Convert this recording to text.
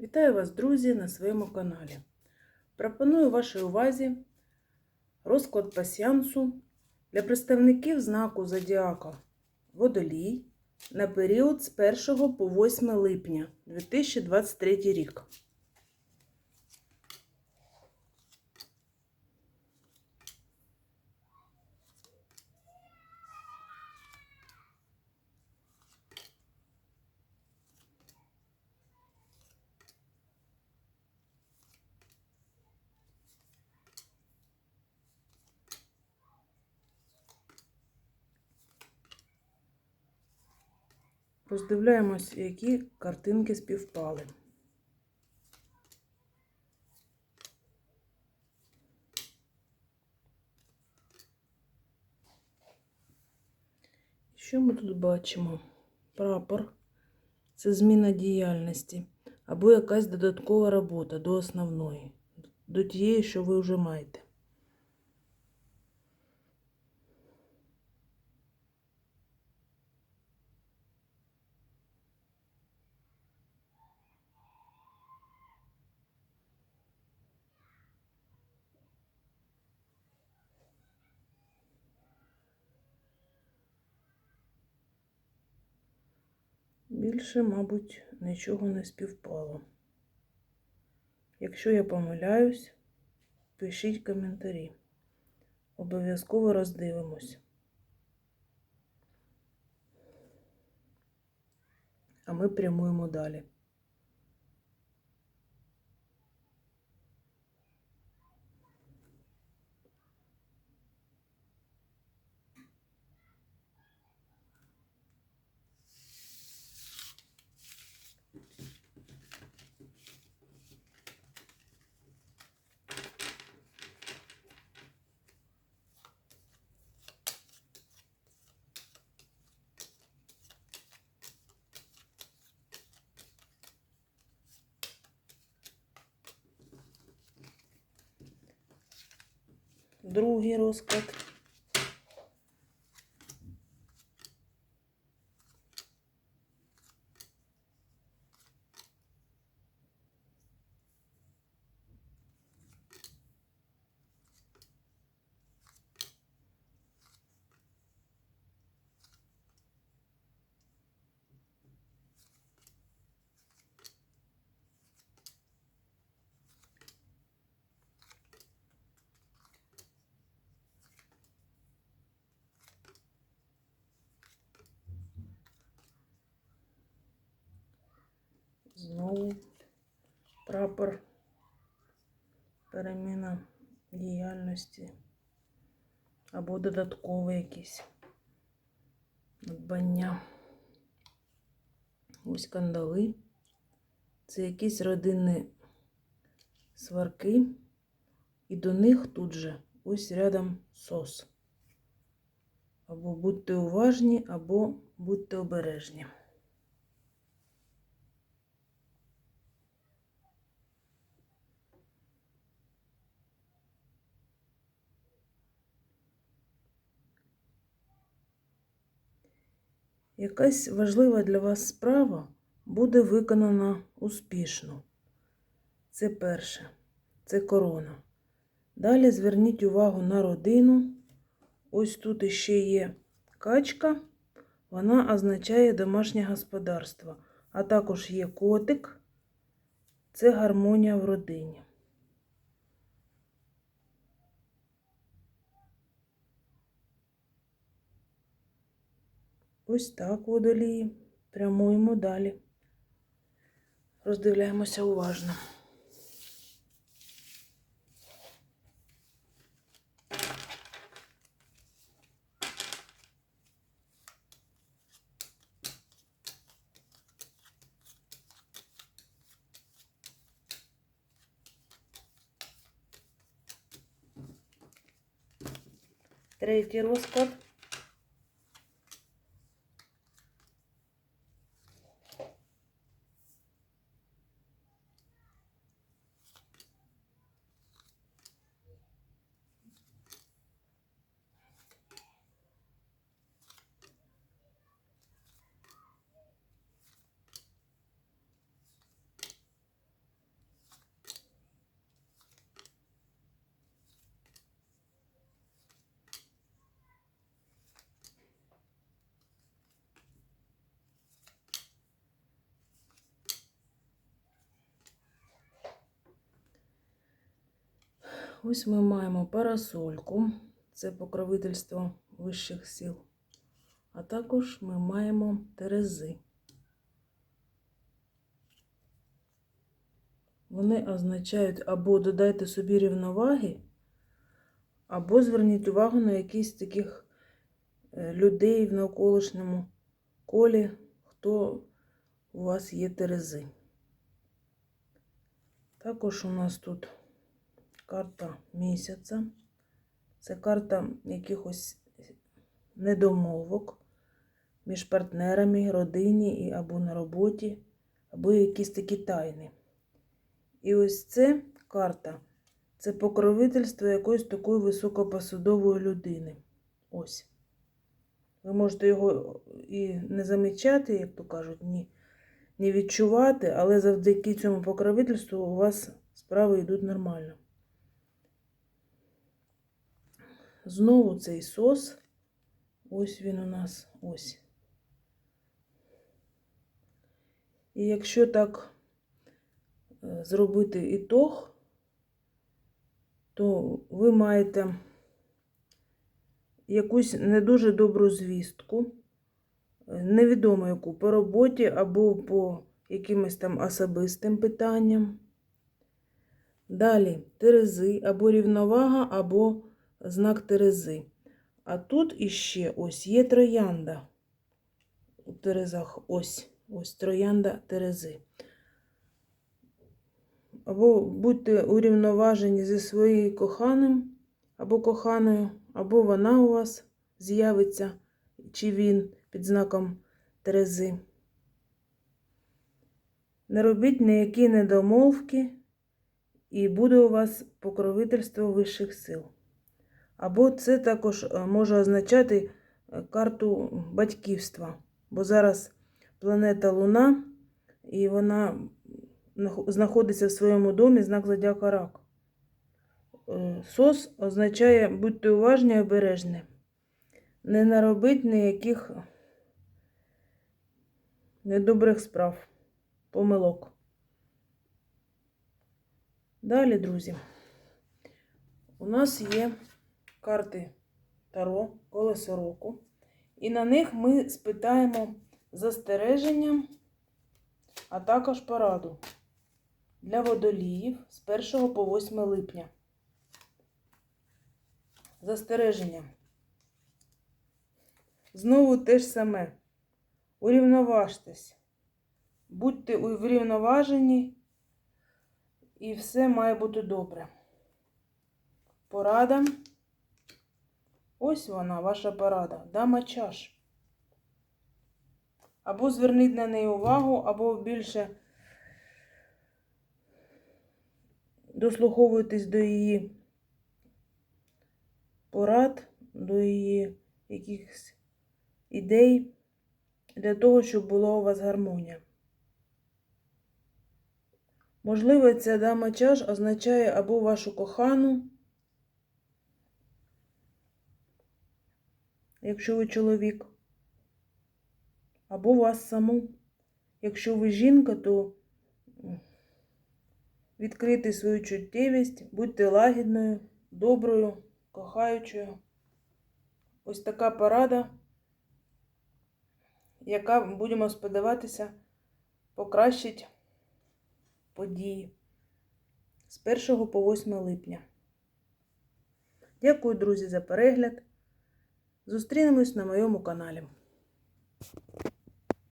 Вітаю вас, друзі, на своєму каналі. Пропоную вашій увазі розклад пасіансу для представників знаку Зодіака Водолій на період з 1 по 8 липня 2023 рік. Роздивляємось, які картинки співпали. Що ми тут бачимо? Прапор це зміна діяльності або якась додаткова робота до основної, до тієї, що ви вже маєте. Більше, мабуть, нічого не співпало. Якщо я помиляюсь, пишіть коментарі. Обов'язково роздивимось. А ми прямуємо далі. Другий розклад. Знову прапор, переміна діяльності або додаткове якісь надбання. Ось кандали. Це якісь родинні сварки, і до них тут же ось рядом сос. Або будьте уважні, або будьте обережні. Якась важлива для вас справа буде виконана успішно. Це перше, це корона. Далі зверніть увагу на родину. Ось тут іще є качка, вона означає домашнє господарство, а також є котик, це гармонія в родині. Ось так водолії. Прямуємо далі. Роздивляємося уважно. Третій розклад. Ось ми маємо парасольку, це покровительство вищих сил. А також ми маємо терези. Вони означають або додайте собі рівноваги, або зверніть увагу на якісь таких е, людей в навколишньому колі, хто у вас є терези. Також у нас тут карта місяця. Це карта якихось недомовок між партнерами, родині або на роботі, або якісь такі тайни. І ось це карта це покровительство якоїсь такої високопосадової людини. Ось. Ви можете його і не замічати, як то кажуть, ні, не відчувати, але завдяки цьому покровительству у вас справи йдуть нормально. Знову цей сос. Ось він у нас ось. І якщо так е, зробити ітог, то ви маєте якусь не дуже добру звістку, невідомо яку, по роботі або по якимось там особистим питанням. Далі терези або рівновага, або знак терези. А тут іще ось є троянда. У терезах ось ось троянда терези. Або будьте урівноважені зі своєю коханим або коханою, або вона у вас з'явиться, чи він під знаком терези. Не робіть ніякі недомовки, і буде у вас покровительство вищих сил. Або це також е, може означати е, карту батьківства, бо зараз планета Луна, і вона знаходиться в своєму домі знак Зодіака Рак. Е, Сос означає будьте уважні і обережні. Не наробить ніяких недобрих справ, помилок. Далі, друзі, у нас є карти Таро, колесо року. І на них ми спитаємо застереження, а також пораду для водоліїв з 1 по 8 липня. Застереження. Знову те ж саме. Урівноважтесь. Будьте врівноважені, і все має бути добре. Порада. Ось вона, ваша порада. Дама чаш. Або зверніть на неї увагу, або більше дослуховуйтесь до її порад, до її якихось ідей для того, щоб була у вас гармонія. Можливо, ця дама чаш означає або вашу кохану, якщо ви чоловік, або вас саму. Якщо ви жінка, то відкрити свою чуттєвість, будьте лагідною, доброю, кохаючою. Ось така порада, яка, будемо сподіватися, покращить події з 1 по 8 липня. Дякую, друзі, за перегляд. Зустрінемось на моєму каналі.